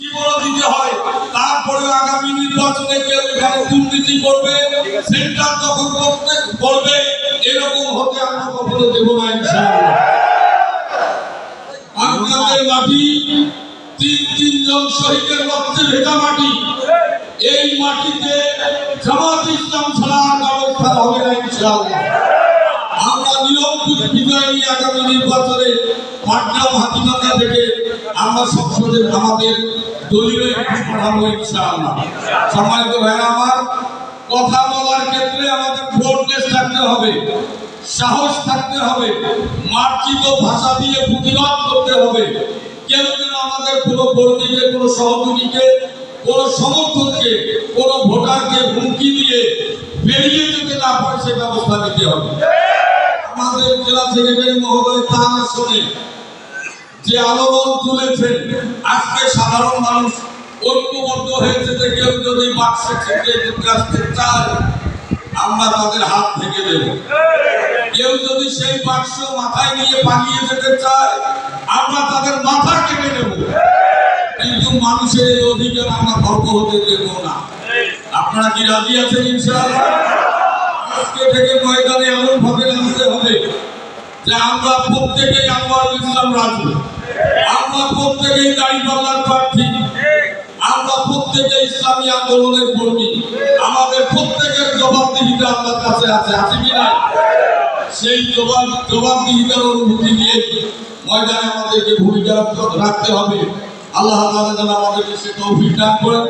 দিতে হয়। তারপরে আগামী নির্বাচনে কেউ এখানে দুর্নীতি করবে, সেন্টার দখল করতে করবে এরকম হতে আমরা কখনো দেব না আপনাদের মাটি, তিন, তিনজন শহীদের রক্তে ভেজা মাটি। এই মাটিতে জামাত ইসলাম ছাড়া ব্যবস্থা হবে না, ইনশাআল্লাহ। আমরা নিরঙ্কুশ বিজয় নিয়ে আগামী নির্বাচনে পাটগ্রাম হাতিমাতা থেকে আমরা সংসদে আমাদের দলীয় একটি পাঠাবো ইনশাআল্লাহ। সম্মানিত ভাইরা আমার, কথা বলার ক্ষেত্রে আমাদের ফোর্টনেস থাকতে হবে, সাহস থাকতে হবে, মার্জিত ভাষা দিয়ে প্রতিবাদ করতে হবে। কেউ যেন আমাদের কোনো কর্মীকে, কোনো সহযোগীকে, কোনো সমর্থককে কোনো ভোটারকে হুমকি দিয়ে বেরিয়ে যেতে না পারে সে ব্যবস্থা নিতে হবে। আমাদের জেলা সেক্রেটারি মহোদয় তা শুনে যে আলোড়ন তুলেছেন আজকে সাধারণ মানুষ ঐক্যবদ্ধ হয়েছে যে কেউ যদি বাক্সে যেতে আসতে চায়, আমরা তাদের হাত ভেঙে দেব। কেউ যদি সেই বাক্স মাথায় নিয়ে পালিয়ে যেতে চায়, আমরা তাদের মাথা কেটে নেব কিন্তু মানুষের এই অধিকার আমরা ভঙ্গ হতে দেব না। আপনারা কি রাজি আছেন ইনশাআল্লাহ? আজকে থেকে ময়দানে এমন ভাবে নামতে হবে যে আমরা প্রত্যেকেই আনোয়ার ইসলাম রাজু আমরা প্রত্যেকেই দাঁড়িপাল্লার প্রার্থী। আমরা প্রত্যেকে ইসলামী আন্দোলনের কর্মী। আমাদের প্রত্যেকের জবাবদিহিতা আল্লাহর কাছে আছে আছে কি না সেই জবাব, জবাবদিহিতার অনুভূতি নিয়ে ময়দানে আমাদেরকে ভূমিকা রাখতে হবে। আল্লাহ তাআলা যেন আমাদেরকে সে তৌফিক দান করেন।